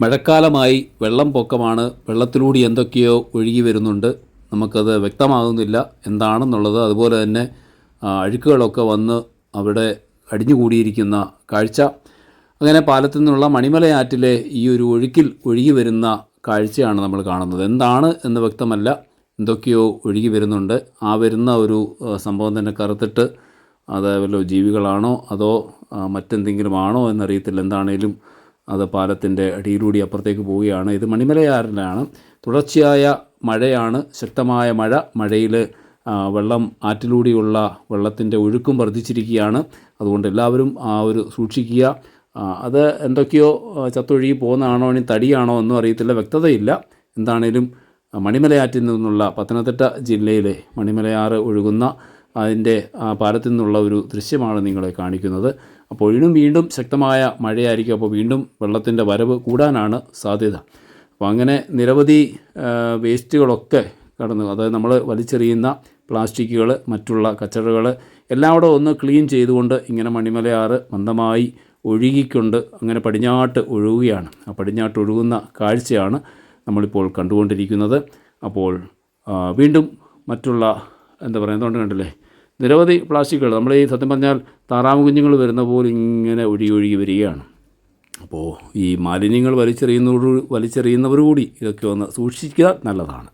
മഴക്കാലമായി വെള്ളം പൊക്കമാണ്. വെള്ളത്തിലൂടെ എന്തൊക്കെയോ ഒഴുകി വരുന്നുണ്ട്. നമുക്കത് വ്യക്തമാകുന്നില്ല എന്താണെന്നുള്ളത്. അതുപോലെ തന്നെ അഴുക്കുകളൊക്കെ വന്ന് അവിടെ അടിഞ്ഞുകൂടിയിരിക്കുന്ന കാഴ്ച. അങ്ങനെ പാലത്തിൽ നിന്നുള്ള മണിമലയാറ്റിലെ ഈ ഒരു ഒഴുക്കിൽ ഒഴുകി വരുന്ന കാഴ്ചയാണ് നമ്മൾ കാണുന്നത്. എന്താണ് എന്ന് വ്യക്തമല്ല. എന്തൊക്കെയോ ഒഴുകി വരുന്നുണ്ട്. ആ വരുന്ന ഒരു സംഭവം തന്നെ കറുത്തിട്ട് അത് വല്ല ജീവികളാണോ? അതോ മറ്റെന്തെങ്കിലും ആണോ എന്നറിയത്തില്ല. എന്താണേലും അത് പാലത്തിന്റെ അടിയിലൂടെ അപ്പുറത്തേക്ക് പോവുകയാണ്. ഇത് മണിമലയാറിലാണ്. തുടർച്ചയായ മഴയാണ്. ശക്തമായ മഴ. മഴയിൽ വെള്ളം ആറ്റിലൂടെയുള്ള വെള്ളത്തിന്റെ ഒഴുക്കും വർദ്ധിച്ചിരിക്കുകയാണ്. അതുകൊണ്ട് എല്ലാവരും ആ ഒരു സൂക്ഷിക്കുക. അത് എന്തൊക്കെയോ ചത്തൊഴുകി പോകുന്നതാണോ ഇനി തടിയാണോ ഒന്നും അറിയത്തില്ല. വ്യക്തതയില്ല. എന്താണേലും മണിമലയാറ്റിൽ നിന്നുള്ള പത്തനംതിട്ട ജില്ലയിലെ മണിമലയാറ് ഒഴുകുന്ന അതിന്റെ ആ പാലത്തിൽ നിന്നുള്ള ഒരു ദൃശ്യമാണ് നിങ്ങളെ കാണിക്കുന്നത്. അപ്പോൾ വീണ്ടും വീണ്ടും ശക്തമായ മഴയായിരിക്കും. അപ്പോൾ വീണ്ടും വെള്ളത്തിന്റെ വരവ് കൂടാനാണ് സാധ്യത. അപ്പോൾ അങ്ങനെ നിരവധി വേസ്റ്റുകളൊക്കെ കടന്നു അതായത് നമ്മൾ വലിച്ചെറിയുന്ന പ്ലാസ്റ്റിക്കുകൾ മറ്റുള്ള കച്ചറകൾ എല്ലാം കൂടെ ഒന്ന് ക്ലീൻ ചെയ്തുകൊണ്ട് ഇങ്ങനെ മണിമലയാറ് മന്ദമായി ഒഴുകിക്കൊണ്ട് അങ്ങനെ പടിഞ്ഞാട്ട് ഒഴുകുകയാണ്. ആ പടിഞ്ഞാട്ട് ഒഴുകുന്ന കാഴ്ചയാണ് നമ്മളിപ്പോൾ കണ്ടുകൊണ്ടിരിക്കുന്നത്. അപ്പോൾ വീണ്ടും മറ്റുള്ള എന്താ പറയുക എന്തുകൊണ്ട് കണ്ടില്ലേ? നിരവധി പ്ലാസ്റ്റിക്കുകൾ നമ്മൾ ഈ സത്യം പറഞ്ഞാൽ താറാവ് കുഞ്ഞുങ്ങൾ വരുന്ന പോലെ ഇങ്ങനെ ഒഴുകി ഒഴുകി വരികയാണ്. അപ്പോൾ ഈ മാലിന്യങ്ങൾ വലിച്ചെറിയുന്നവരോട് വലിച്ചെറിയുന്നവർ കൂടി ഇതൊക്കെ ഒന്ന് സൂക്ഷിക്കുക നല്ലതാണ്.